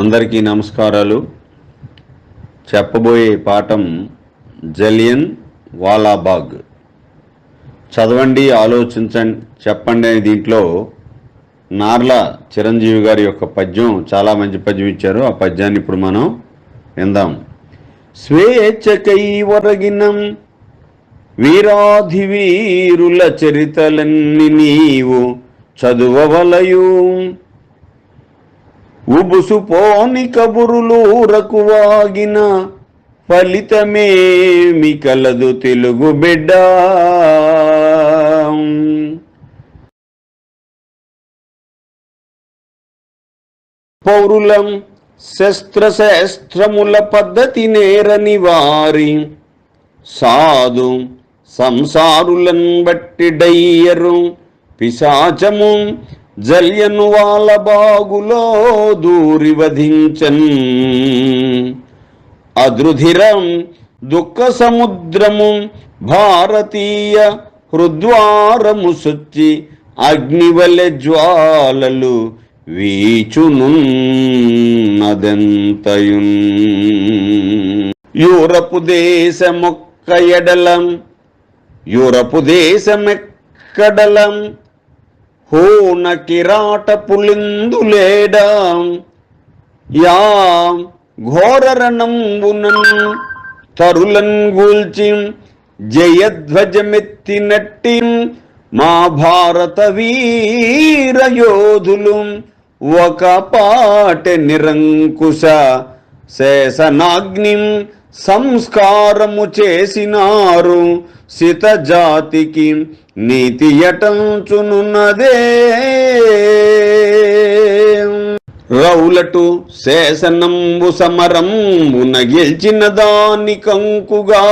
అందరికీ నమస్కారాలు. చెప్పబోయే పాఠం జలియన్ వాలాబాగ్. చదవండి ఆలోచించండి చెప్పండి అనే దీంట్లో నార్ల చిరంజీవి గారి యొక్క పద్యం చాలా మంచి పద్యం ఇచ్చారు. ఆ పద్యాన్ని ఇప్పుడు మనం విందాం. స్వేచ్ఛకై ఒరగినం వీరాధి వీరుల చరితలన్నీ నీవు చదువవలయు. ఉబుసుపోని కబురులో రకువాగిన ఫలితమేమి కలదు తెలుగు బిడ్డ. పౌరులం శస్త్రశాస్త్రముల పద్ధతి నేరని వారి సాధు సంసారులన్ బట్టి డయ్యరు పిశాచము జల్యను వాళ్ళ బాగులో దూరి వధించన్. అదృధిరం దుఃఖ సముద్రము భారతీయ హృద్వారము సుచ్చి అగ్నివలె జ్వాలలు వీచునున్నదెంతయున్. యూరపు దేశమొక్క ఎడలం యూరపు దేశమెక్కడలం హూన కిరాట పులిందులేడా? యా ఘోరరణంబునన్ తరులన్ గూల్చి జయధ్వజమెత్తినట్టి మా భారత వీర యోధులు ఒక పాట నిరంకుశ శేషనాగ్నిం సంస్కారము చేసినారు సిత జాతికి నీతి ఎటంచునున్నదే. రౌలటు శేషనంబు సమరంబున గెలిచిన దాని కంకుగా.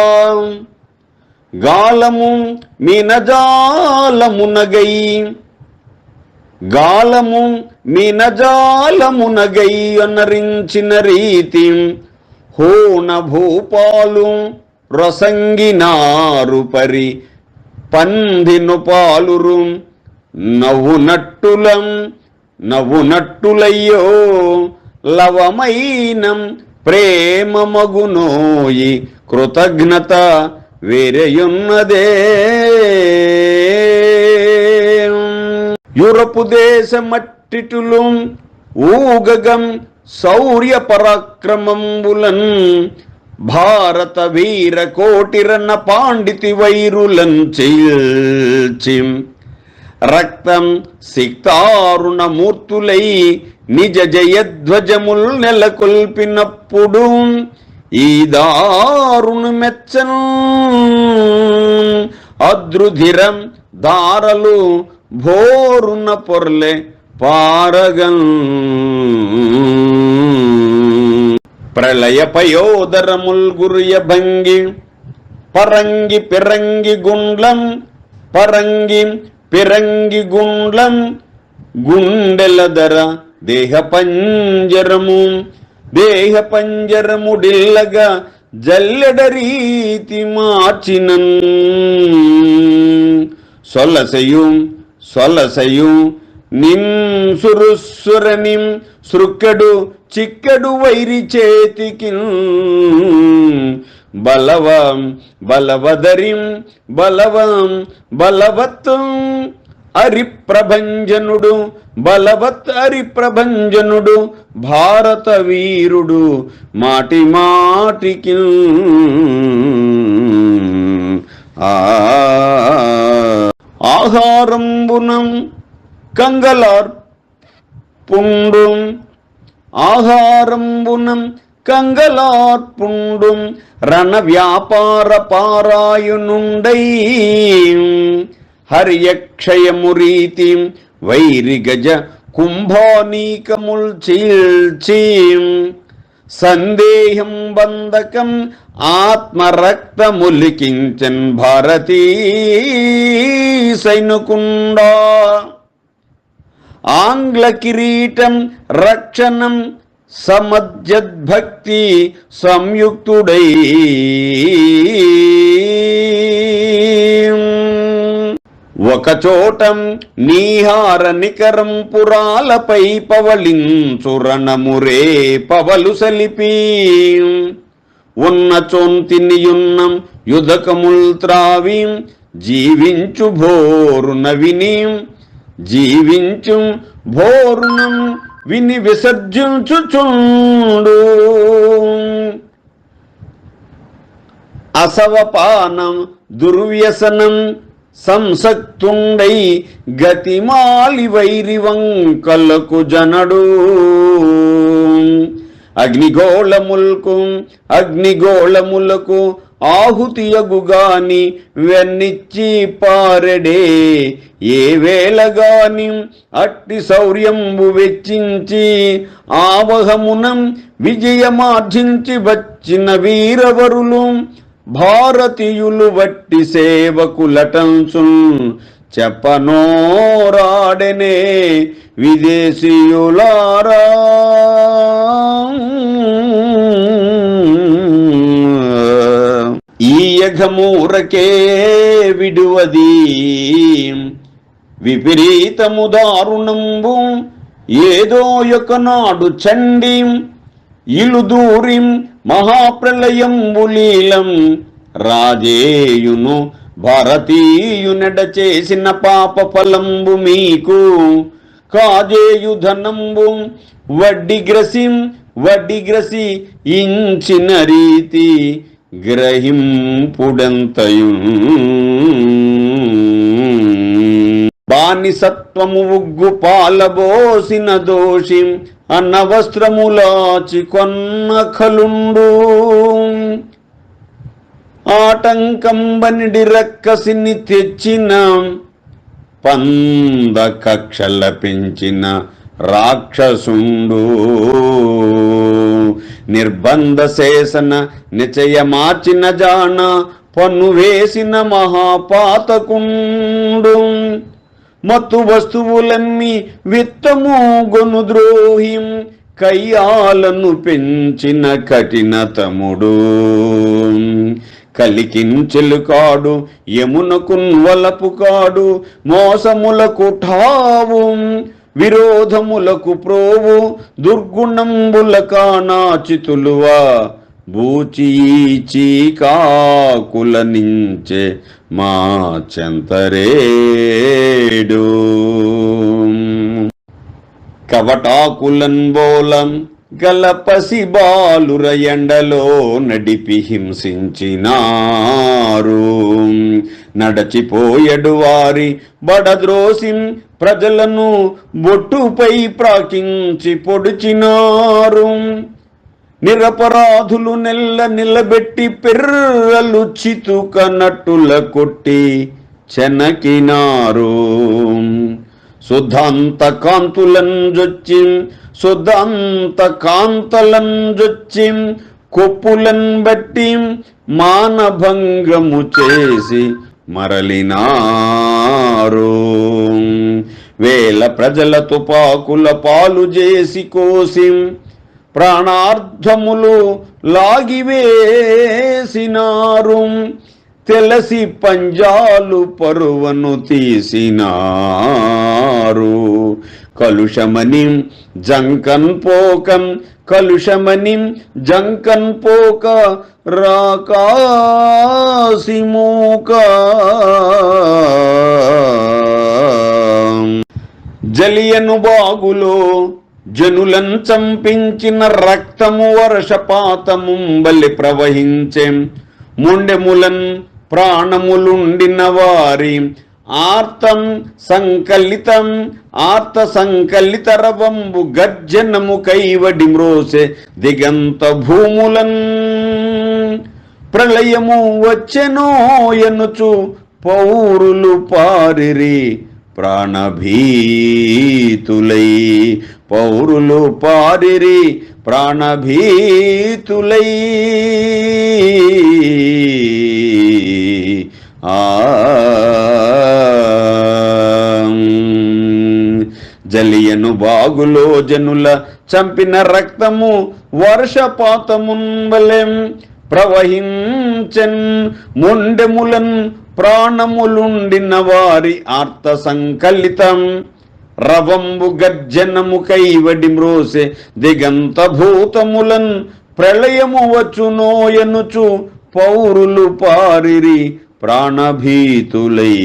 గాలము మీనజాలమునగై. గాలము మీనజాలమునగై అనరించిన రీతి హోన భూపాలు రసంగినారు పరి పందిను పాలురు నవ్వునట్టులం నవ్వునట్టులయ్యో లవమైనం ప్రేమ మగునోయి కృతజ్ఞత వేరయున్నదే. యూరపు దేశమట్టిటులు ఊగగం శౌర్య పరాక్రమంబులన్ భారత వీర కోటిరన్న పాండితి వైరులం రక్తం సిక్తారుణమూర్తులై నిజ జయధ్వజముల్ నెలకొల్పినప్పుడు ఈ దారుణు మెచ్చను అద్రుధిరం దారలు భోరున పొర్లె పారగం ప్రళయ పయోదరముల్ గురుయ భంగి పరంగి పిరంగి గుండ్లం పరంగి పిరంగి గుండ్లం గుండెల ధర దేహ పంజరము దేహ పంజరముడిల్లగా జల్లెడ రీతి మార్చినన్. సొలసయు సొలసయు నిం సురుసురనిం సృక్కడు చిక్కడు వైరి చేతికి. బలవం బలవదరిం బలవం బలవత్వం అరిప్రభంజనుడు బలవత్ అరిప్రభంజనుడు భారత వీరుడు మాటి మాటికి. ఆహారంబునం கங்கலார் புண்டும் ஆகாரம் புனம் கங்கலார் புண்டும் ரண வியாபார பாராயுனுண்டை ஹரியக்ஷயமுரீதி வைரிகஜ கும்பாநீகமுள் சீழ்ச்சீம் சந்தேகம் பந்தகம் ஆத்மரக்தமுலி கிஞ்சன் சைனுகுண்டா కిరీటం రక్షణం సమజ్జద్భక్తి సంయుక్తుడై. ఒకచోటం నీహార నికరం పురాలపై పవళించురణమురే పవలు సలిపి. ఉన్న చోంతినియున్నం యుధకముల్ త్రావీం జీవించు భోరున విని జీవించు భోరునం విని విసర్జించుచుండు అసవపానం దుర్వ్యసనం సంసక్తుండై గతిమాలి వైరి వంకలకు జనడు. అగ్నిగోళములకు అగ్నిగోళములకు ఆహుతియగుగాని వెన్నిచ్చి పారెడే. ఏ వేళగాని అట్టి శౌర్యంబు వెచ్చించి ఆవహమునం విజయమార్జించి వచ్చిన వీరవరులు భారతీయులు వట్టి సేవకులటంచు చెప్పనోరాడనే విదేశీయులారా. యఘమూరకే విడువది. విపరీతము దారుణంబు ఏదో యొకనాడు చండి ఇలుదూరిం మహాప్రలయం లీలం. రాజేయును భారతీయునెడ చేసిన పాప ఫలంబు మీకు. కాజేయు ధనంబు వడ్డిగ్రసి గ్రసి ఇంచిన రీతి. గ్రహింపుడంతయు బానిసత్వము ఉగ్గు పాలబోసిన దోషి అన్న వస్త్రములాచి కొన్న కలుండు ఆటంకంబనిడి రక్కసిని తెచ్చిన పంద కక్షల పెంచిన రాక్షసుండు. నిర్బంధ శేషన నిచయ మార్చిన జాన పన్ను వేసిన మహాపాతకుండు. మత్తు వస్తువులమ్మి విత్తము గొను ద్రోహిం కయ్యాలను పెంచిన కఠినతముడు కలికించెలు కాడు యమునకు వలపు కాడు మోసములకు ఠావు. విరోధములకు ప్రోవు దుర్గుణంబుల కానాచితులువా బూచీచి కాకుల నించే మా చెంతరేడు. కవటాకులన్ బోలం గలపసి బాలుర ఎండలో నడిపి హింసించినారు. నడచిపోయడు వారి బడద్రోసిం ప్రజలను బొట్టుపై ప్రాకించి పొడిచినారు. నిరపరాధులు నెల్ల నిలబెట్టి పెర్రలు చితుకనట్టుల కొట్టి చెనకినారు. శుద్ధాంత కాంతులంజొచ్చి జొచ్చి కాంతలం జొచ్చి కొప్పులన్ బట్టి మానభంగము చేసి మరలినారు. వేల ప్రజల తుపాకుల పాలు చేసి కోసి ప్రాణార్థములు లాగివేసినారు. తెలసి పంజాలు పరువను తీసినారు. కలుషమని జంకన్ పోకం కలుషమని జంకన్ పోక రాకాసిమూక జలియను బాగులో జనులను చంపించిన రక్తము వర్షపాతము బలి ప్రవహించే. ముండెములన్ ప్రాణములుండిన వారి ఆర్తం సంకలితం ఆర్త సంకలిత రవంబు గర్జనము కైవడి మ్రోసే దిగంత భూములన్. ప్రళయము వచ్చెనో ఎనుచు పౌరులు పారిరి ప్రాణభీతులై. పౌరులు పారిరి ప్రాణభీతులై. ఆ జలియను బాగులో జనుల చంపిన రక్తము వర్షపాతమున్వలెం ప్రవహించన్. మొండెములన్ ప్రాణములుండిన వారి ఆర్త సంకలితం. రవంబు గర్జనము కైవడి మ్రోసె దిగంత భూతములన్ ప్రళయము వచ్చునోయనుచు పౌరులు పారిరి ప్రాణభీతులై.